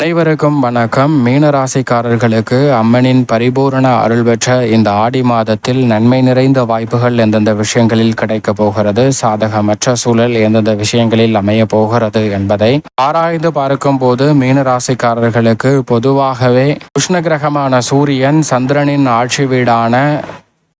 அனைவருக்கும் வணக்கம். மீனராசிக்காரர்களுக்கு அம்மனின் பரிபூரண அருள் பெற்ற இந்த ஆடி மாதத்தில் நன்மை நிறைந்த வாய்ப்புகள் எந்தெந்த விஷயங்களில் கிடைக்க போகிறது சாதகமற்ற சூழல் எந்தெந்த விஷயங்களில் அமைய போகிறது என்பதை ஆராய்ந்து பார்க்கும் போது மீனராசிக்காரர்களுக்கு பொதுவாகவே உஷ்ண கிரகமான சூரியன் சந்திரனின் ஆட்சி வீடான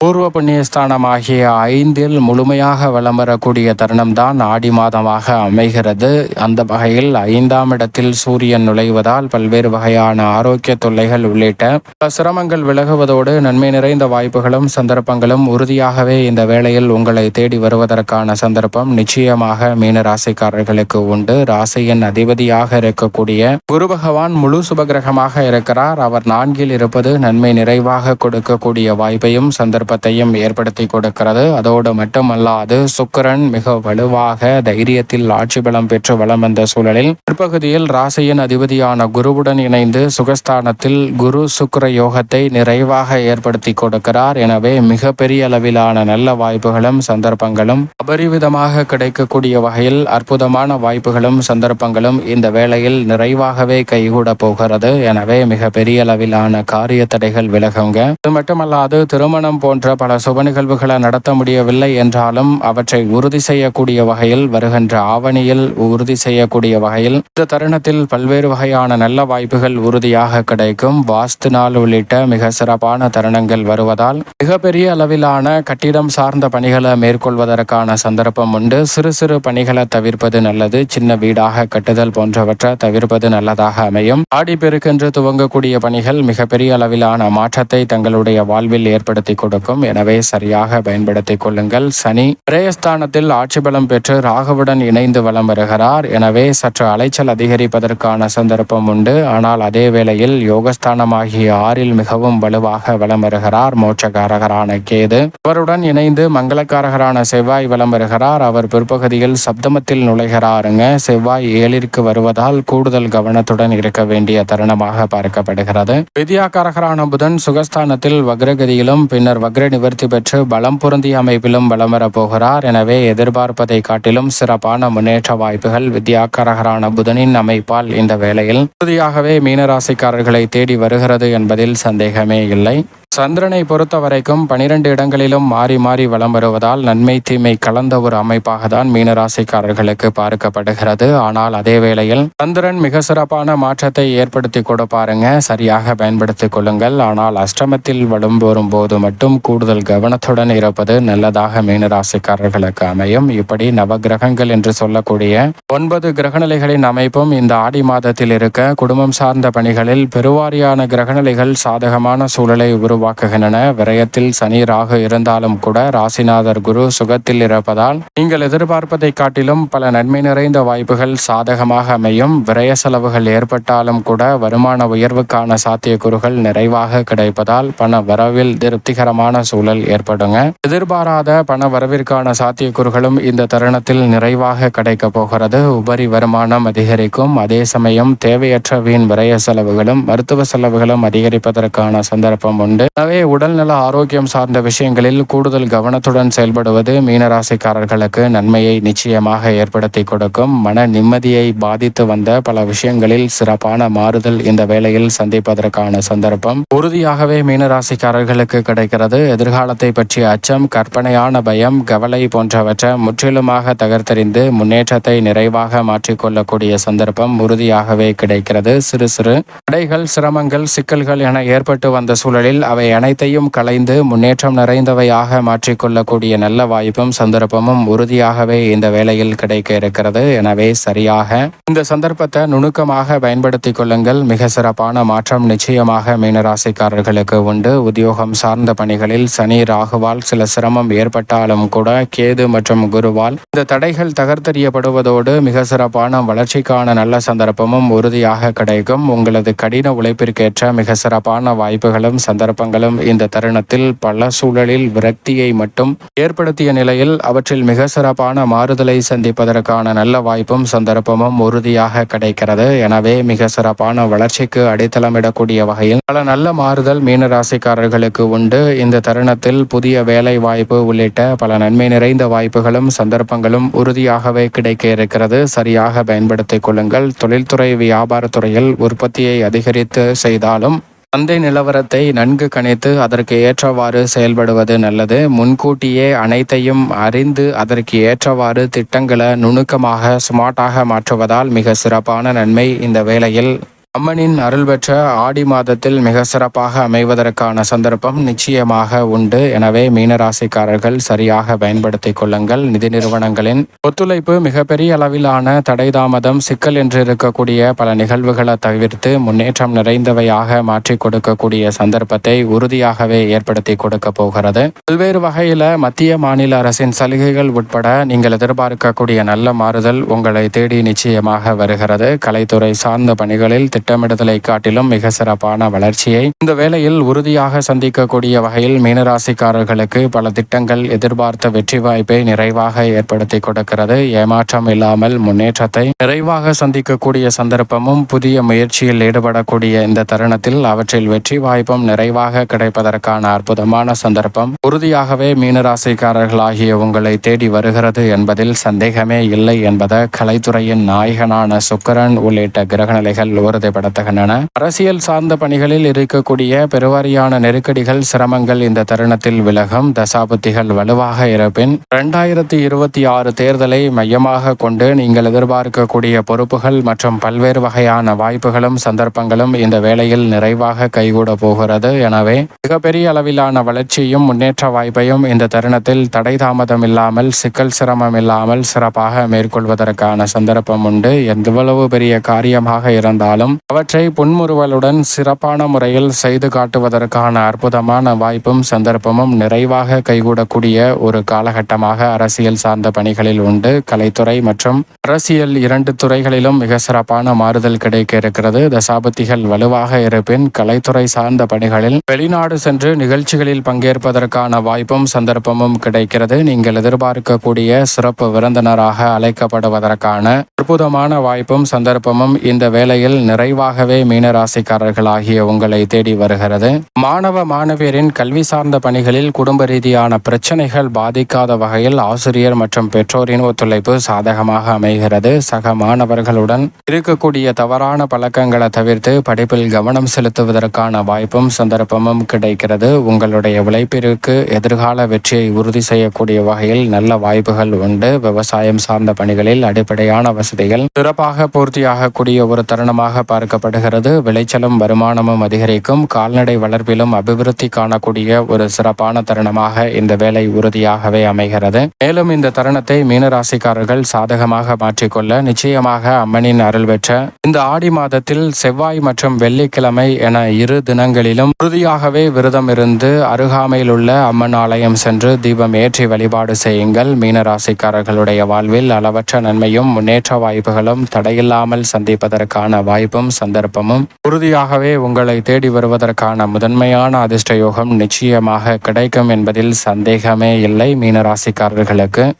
பூர்வ புண்ணியஸ்தானமாகிய ஐந்தில் முழுமையாக வலம் வரக்கூடிய தருணம்தான் ஆடி மாதமாக அமைகிறது. அந்த வகையில் ஐந்தாம் இடத்தில் சூரியன் நுழைவதால் பல்வேறு வகையான ஆரோக்கிய தொல்லைகள் உள்ளிட்ட பல சிரமங்கள் விலகுவதோடு நன்மை நிறைந்த வாய்ப்புகளும் சந்தர்ப்பங்களும் உறுதியாகவே இந்த வேளையில் உங்களை தேடி வருவதற்கான சந்தர்ப்பம் நிச்சயமாக மீன ராசிக்காரர்களுக்கு உண்டு. ராசியின் அதிபதியாக இருக்கக்கூடிய குரு பகவான் முழு சுபகிரகமாக இருக்கிறார். அவர் நான்கில் இருப்பது நன்மை நிறைவாக கொடுக்கக்கூடிய வாய்ப்பையும் சந்தர்ப்ப குழப்பத்தையும் ஏற்படுத்தி கொடுக்கிறது. அதோடு மட்டுமல்லாது சுக்கரன் மிக வலுவாக தைரியத்தில் ஆட்சி பலம் பெற்று வளம் வந்த சூழலில் பிற்பகுதியில் ராசியின் அதிபதியான குருவுடன் இணைந்து சுகஸ்தானத்தில் குரு சுக்கர யோகத்தை நிறைவாக ஏற்படுத்தி கொடுக்கிறார். எனவே மிக பெரிய அளவிலான நல்ல வாய்ப்புகளும் சந்தர்ப்பங்களும் அபரிவிதமாக கிடைக்கக்கூடிய வகையில் அற்புதமான வாய்ப்புகளும் சந்தர்ப்பங்களும் இந்த வேளையில் நிறைவாகவே கைகூட போகிறது. எனவே மிக பெரிய அளவிலான காரிய தடைகள் விலகுங்க. இது மட்டுமல்லாது திருமணம் போன்ற போன்ற பல சுப நிகழ்வுகளை நடத்த முடியவில்லை என்றாலும் அவற்றை உறுதி செய்யக்கூடிய வகையில் வருகின்ற ஆவணியில் உறுதி செய்யக்கூடிய வகையில் இந்த தருணத்தில் பல்வேறு வகையான நல்ல வாய்ப்புகள் உறுதியாக கிடைக்கும். வாஸ்து நாள் உள்ளிட்ட மிக சிறப்பான தருணங்கள் வருவதால் மிகப்பெரிய அளவிலான கட்டிடம் சார்ந்த பணிகளை மேற்கொள்வதற்கான சந்தர்ப்பம் உண்டு. சிறு சிறு பணிகளை தவிர்ப்பது நல்லது. சின்ன வீடாக கட்டுதல் போன்றவற்றை தவிர்ப்பது நல்லதாக அமையும். ஆடிப்பெருக்கென்று துவங்கக்கூடிய பணிகள் மிகப்பெரிய அளவிலான மாற்றத்தை தங்களுடைய வாழ்வில் ஏற்படுத்தி கொடுக்கும். இருக்கும் எனவே சரியாக பயன்படுத்திக் கொள்ளுங்கள். சனி பிரயஸ்தானத்தில் ஆட்சி பலம் பெற்று ராகவுடன் இணைந்து வலம் வருகிறார். எனவே சற்று அலைச்சல் அதிகரிப்பதற்கான சந்தர்ப்பம் உண்டு. ஆனால் அதே வேளையில் யோகஸ்தானமாகிய ஆறில் மிகவும் வலுவாக வலம் வருகிறார். மோட்சகாரகரான கேது. அவருடன் இணைந்து மங்களக்காரகரான செவ்வாய் வலம் வருகிறார். அவர் பிற்பகுதியில் சப்தமத்தில் நுழைகிறாருங்க. செவ்வாய் ஏழிற்கு வருவதால் கூடுதல் கவனத்துடன் இருக்க வேண்டிய தருணமாக பார்க்கப்படுகிறது. வித்யாகாரகரான புதன் சுகஸ்தானத்தில் வக்ரகதியிலும் பின்னர் வக்ர நிவர்த்தி பெற்று பலம் பொருந்திய அமைப்பிலும் பலம் வரப்போகிறார் எனவே எதிர்பார்ப்பதை காட்டிலும் சிறப்பான முன்னேற்ற வாய்ப்புகள் வித்யாக்கரகரான புதனின் அமைப்பால் இந்த வேளையில். உறுதியாகவே மீனராசிக்காரர்களை தேடி வருகிறது என்பதில் சந்தேகமே இல்லை. சந்திரனை பொறுத்த வரைக்கும் பனிரெண்டு இடங்களிலும் மாறி மாறி வலம் வருவதால் நன்மை தீமை கலந்த ஒரு அமைப்பாக தான் மீனராசிக்காரர்களுக்கு பார்க்கப்படுகிறது. ஆனால் அதே வேளையில் சந்திரன் மிக சிறப்பான மாற்றத்தை ஏற்படுத்தி கொடுப்பாருங்க சரியாக பயன்படுத்திக் கொள்ளுங்கள். ஆனால் அஷ்டமத்தில் வலும் வரும்போது மட்டும் கூடுதல் கவனத்துடன் இருப்பது நல்லதாக மீனராசிக்காரர்களுக்கு அமையும். இப்படி நவகிரகங்கள் என்று சொல்லக்கூடிய ஒன்பது கிரகநிலைகளின் அமைப்பும் இந்த ஆடி மாதத்தில் இருக்க குடும்பம் சார்ந்த பணிகளில் பெருவாரியான கிரகநிலைகள் சாதகமான சூழலை உருவ உருவாக்குகின்றன. விரயத்தில் சனி ராகு இருந்தாலும் கூட ராசிநாதர் குரு சுகத்தில் இருப்பதால் நீங்கள் எதிர்பார்ப்பதை காட்டிலும் பல நன்மை நிறைந்த வாய்ப்புகள் சாதகமாக அமையும். விரய செலவுகள் ஏற்பட்டாலும் கூட வருமான உயர்வுக்கான சாத்தியக்கூறுகள் நிறைவாக கிடைப்பதால் பண வரவில் திருப்திகரமான சூழல் ஏற்படுங்க. எதிர்பாராத பண வரவிற்கான சாத்தியக்கூறுகளும் இந்த தருணத்தில் நிறைவாக கிடைக்க போகிறது. உபரி வருமானம் அதிகரிக்கும். அதே சமயம் தேவையற்ற வீண் விரய செலவுகளும் மருத்துவ செலவுகளும் அதிகரிப்பதற்கான சந்தர்ப்பம் உண்டு. எனவே உடல்நல ஆரோக்கியம் சார்ந்த விஷயங்களில் கூடுதல் கவனத்துடன் செயல்படுவது மீனராசிக்காரர்களுக்கு நன்மையை நிச்சயமாக ஏற்படுத்தி கொடுக்கும். மன நிம்மதியை பாதித்து வந்த பல விஷயங்களில் சிறப்பான மாறுதல் இந்த வேளையில் சந்திப்பதற்கான சந்தர்ப்பம். உறுதியாகவே மீனராசிக்காரர்களுக்கு கிடைக்கிறது. எதிர்காலத்தை பற்றிய அச்சம் கற்பனையான பயம் கவலை போன்றவற்றை முற்றிலுமாக தகர்த்தறிந்து முன்னேற்றத்தை நிறைவாக மாற்றிக்கொள்ளக்கூடிய சந்தர்ப்பம் உறுதியாகவே கிடைக்கிறது. சிறு சிறு தடைகள் சிரமங்கள் சிக்கல்கள் என ஏற்பட்டு வந்த சூழலில் அவை அவை அனைத்தையும் களைந்து முன்னேற்றம் நிறைந்தவையாக மாற்றிக்கொள்ளக்கூடிய நல்ல வாய்ப்பும் சந்தர்ப்பமும் உறுதியாகவே இந்த வேளையில் கிடைக்க இருக்கிறது. எனவே சரியாக இந்த சந்தர்ப்பத்தை நுணுக்கமாக பயன்படுத்திக் கொள்ளுங்கள். மிக சிறப்பான மாற்றம் நிச்சயமாக மீனராசிக்காரர்களுக்கு உண்டு. உத்தியோகம் சார்ந்த பணிகளில் சனி ராகுவால் சில சிரமம் ஏற்பட்டாலும் கூட கேது மற்றும் குருவால் இந்த தடைகள் தகர்த்தறியப்படுவதோடு மிக சிறப்பான வளர்ச்சிக்கான நல்ல சந்தர்ப்பமும் உறுதியாக கிடைக்கும். உங்களது கடின உழைப்பிற்கேற்ற மிக சிறப்பான வாய்ப்புகளும் சந்தர்ப்பம் சந்தர்ப்பங்களும் இந்த தருணத்தில் பல சூழலில் விரக்தியை மட்டும் ஏற்படுத்திய நிலையில் அவற்றில் மிக சிறப்பான மாறுதலை சந்திப்பதற்கான நல்ல வாய்ப்பும் சந்தர்ப்பமும் உறுதியாக கிடைக்கிறது. எனவே மிக சிறப்பான வளர்ச்சிக்கு அடித்தளமிடக்கூடிய வகையில் பல நல்ல மாறுதல் மீனராசிக்காரர்களுக்கு உண்டு. இந்த தருணத்தில் புதிய வேலை வாய்ப்பு உள்ளிட்ட பல நன்மை நிறைந்த வாய்ப்புகளும் சந்தர்ப்பங்களும் உறுதியாகவே கிடைக்க இருக்கிறது. சரியாக பயன்படுத்திக் கொள்ளுங்கள். தொழில்துறை வியாபாரத்துறையில் உற்பத்தியை அதிகரித்து செய்தாலும் சந்தை நிலவரத்தை நன்கு கணித்து அதற்கு ஏற்றவாறு செயல்படுவது நல்லது. முன்கூட்டியே அனைத்தையும் அறிந்து அதற்கு ஏற்றவாறு திட்டங்களை நுணுக்கமாக ஸ்மார்ட்டாக மாற்றுவதால் மிக சிறப்பான நன்மை இந்த வேளையில் அம்மனின் அருள் பெற்ற ஆடி மாதத்தில் மிக சிறப்பாக அமைவதற்கான சந்தர்ப்பம் நிச்சயமாக உண்டு. எனவே மீனராசிக்காரர்கள் சரியாக பயன்படுத்திக் கொள்ளுங்கள். நிதி நிறுவனங்களின் ஒத்துழைப்பு மிகப்பெரிய அளவிலான தடை தாமதம் சிக்கல் என்று இருக்கக்கூடிய பல நிகழ்வுகளை தவிர்த்து முன்னேற்றம் நிறைந்தவையாக மாற்றிக் கொடுக்கக்கூடிய சந்தர்ப்பத்தை உறுதியாகவே ஏற்படுத்தி கொடுக்க போகிறது. பல்வேறு வகையில மத்திய மாநில அரசின் சலுகைகள் உட்பட நீங்கள் எதிர்பார்க்கக்கூடிய நல்ல மாறுதல் உங்களை தேடி நிச்சயமாக வருகிறது. கலைத்துறை சார்ந்த பணிகளில் திட்டமிடுதலை காட்டிலும் மிக சிறப்பான வளர்ச்சியை. இந்த வேளையில் உறுதியாக சந்திக்கக்கூடிய வகையில் மீனராசிக்காரர்களுக்கு பல திட்டங்கள் எதிர்பார்த்த வெற்றி வாய்ப்பை நிறைவாக ஏற்படுத்தி கொடுக்கிறது. ஏமாற்றம் இல்லாமல் முன்னேற்றத்தை நிறைவாக சந்திக்கக்கூடிய சந்தர்ப்பமும் புதிய முயற்சியில் ஈடுபடக்கூடிய இந்த தருணத்தில் அவற்றில் வெற்றி வாய்ப்பும் நிறைவாக கிடைப்பதற்கான அற்புதமான சந்தர்ப்பம். உறுதியாகவே மீனராசிக்காரர்களாகிய உங்களை தேடி வருகிறது என்பதில் சந்தேகமே இல்லை என்பதை கலைத்துறையின் நாயகனான சுக்கரன் உள்ளிட்ட கிரகநிலைகள் உறுதிப்படுத்துகின்றன அரசியல் சார்ந்த பணிகளில் இருக்கக்கூடிய பெருவாரியான நெருக்கடிகள் சிரமங்கள் இந்த தருணத்தில் விலகும். தசாபுத்திகள் வலுவாக இருப்பின் இரண்டாயிரத்தி இருபத்தி ஆறு தேர்தலை மையமாக கொண்டு நீங்கள் எதிர்பார்க்கக்கூடிய பொறுப்புகள் மற்றும் பல்வேறு வகையான வாய்ப்புகளும் சந்தர்ப்பங்களும் இந்த வேளையில் நிறைவாக கைகூட போகிறது. எனவே மிகப்பெரிய அளவிலான வளர்ச்சியும் முன்னேற்ற வாய்ப்பையும் இந்த தருணத்தில் தடை தாமதம் இல்லாமல் சிக்கல் சிரமம் இல்லாமல் சிறப்பாக மேற்கொள்வதற்கான சந்தர்ப்பம் உண்டு. எவ்வளவு பெரிய காரியமாக இருந்தாலும் அவற்றை புன்முறுவலுடன் சிறப்பான முறையில் செய்து காட்டுவதற்கான அற்புதமான வாய்ப்பும் சந்தர்ப்பமும் நிறைவாக கைகூடக்கூடிய ஒரு காலகட்டமாக அரசியல் சார்ந்த பணிகளில் உண்டு. கலைத்துறை மற்றும் அரசியல் இரண்டு துறைகளிலும் மிக சிறப்பான மாறுதல் கிடைக்க இருக்கிறது. தசாபத்திகள் வலுவாக இருப்பின் கலைத்துறை சார்ந்த பணிகளில் வெளிநாடு சென்று நிகழ்ச்சிகளில் பங்கேற்பதற்கான வாய்ப்பும் சந்தர்ப்பமும் கிடைக்கிறது. நீங்கள் எதிர்பார்க்கக்கூடிய சிறப்பு விருந்தினராக அழைக்கப்படுவதற்கான அற்புதமான வாய்ப்பும் சந்தர்ப்பமும் இந்த வேளையில் நிறைவாகவே மீனராசிக்காரர்களாகிய உங்களை தேடி வருகிறது. மாணவ மாணவியரின் கல்வி சார்ந்த பணிகளில் குடும்ப ரீதியான பிரச்சனைகள் பாதிக்காத வகையில் ஆசிரியர் மற்றும் பெற்றோரின் ஒத்துழைப்பு சாதகமாக அமைகிறது. சக மாணவர்களுடன் இருக்கக்கூடிய தவறான பழக்கங்களை தவிர்த்து படிப்பில் கவனம் செலுத்துவதற்கான வாய்ப்பும் சந்தர்ப்பமும் கிடைக்கிறது. உங்களுடைய உழைப்பிற்கு எதிர்கால வெற்றியை உறுதி செய்யக்கூடிய வகையில் நல்ல வாய்ப்புகள் உண்டு. விவசாயம் சார்ந்த பணிகளில் அடிப்படையான வசதிகள் சிறப்பாக பூர்த்தியாகக்கூடிய ஒரு தருணமாக பார்க்க எதிர்பார்க்கப்படுகிறது. விளைச்சலும் வருமானமும் அதிகரிக்கும். கால்நடை வளர்ப்பிலும் அபிவிருத்தி காணக்கூடிய ஒரு சிறப்பான தருணமாக இந்த வேலை உறுதியாகவே அமைகிறது. மேலும் இந்த தருணத்தை மீனராசிக்காரர்கள் சாதகமாக மாற்றிக்கொள்ள நிச்சயமாக அம்மனின் அருள் பெற்ற இந்த ஆடி மாதத்தில் செவ்வாய் மற்றும் வெள்ளிக்கிழமை என இரு தினங்களிலும் உறுதியாகவே விரதம் இருந்து அருகாமையில் உள்ள அம்மன் ஆலயம் சென்று தீபம் ஏற்றி வழிபாடு செய்யுங்கள். மீனராசிக்காரர்களுடைய வாழ்வில் அளவற்ற நன்மையும் முன்னேற்ற வாய்ப்புகளும் தடையில்லாமல் சந்திப்பதற்கான வாய்ப்பும் சந்தர்ப்பமும். உறுதியாகவே உங்களை தேடி வருவதற்கான முதன்மையான அதிர்ஷ்ட யோகம் நிச்சயமாக கிடைக்கும் என்பதில் சந்தேகமே இல்லை மீனராசிக்காரர்களுக்கு.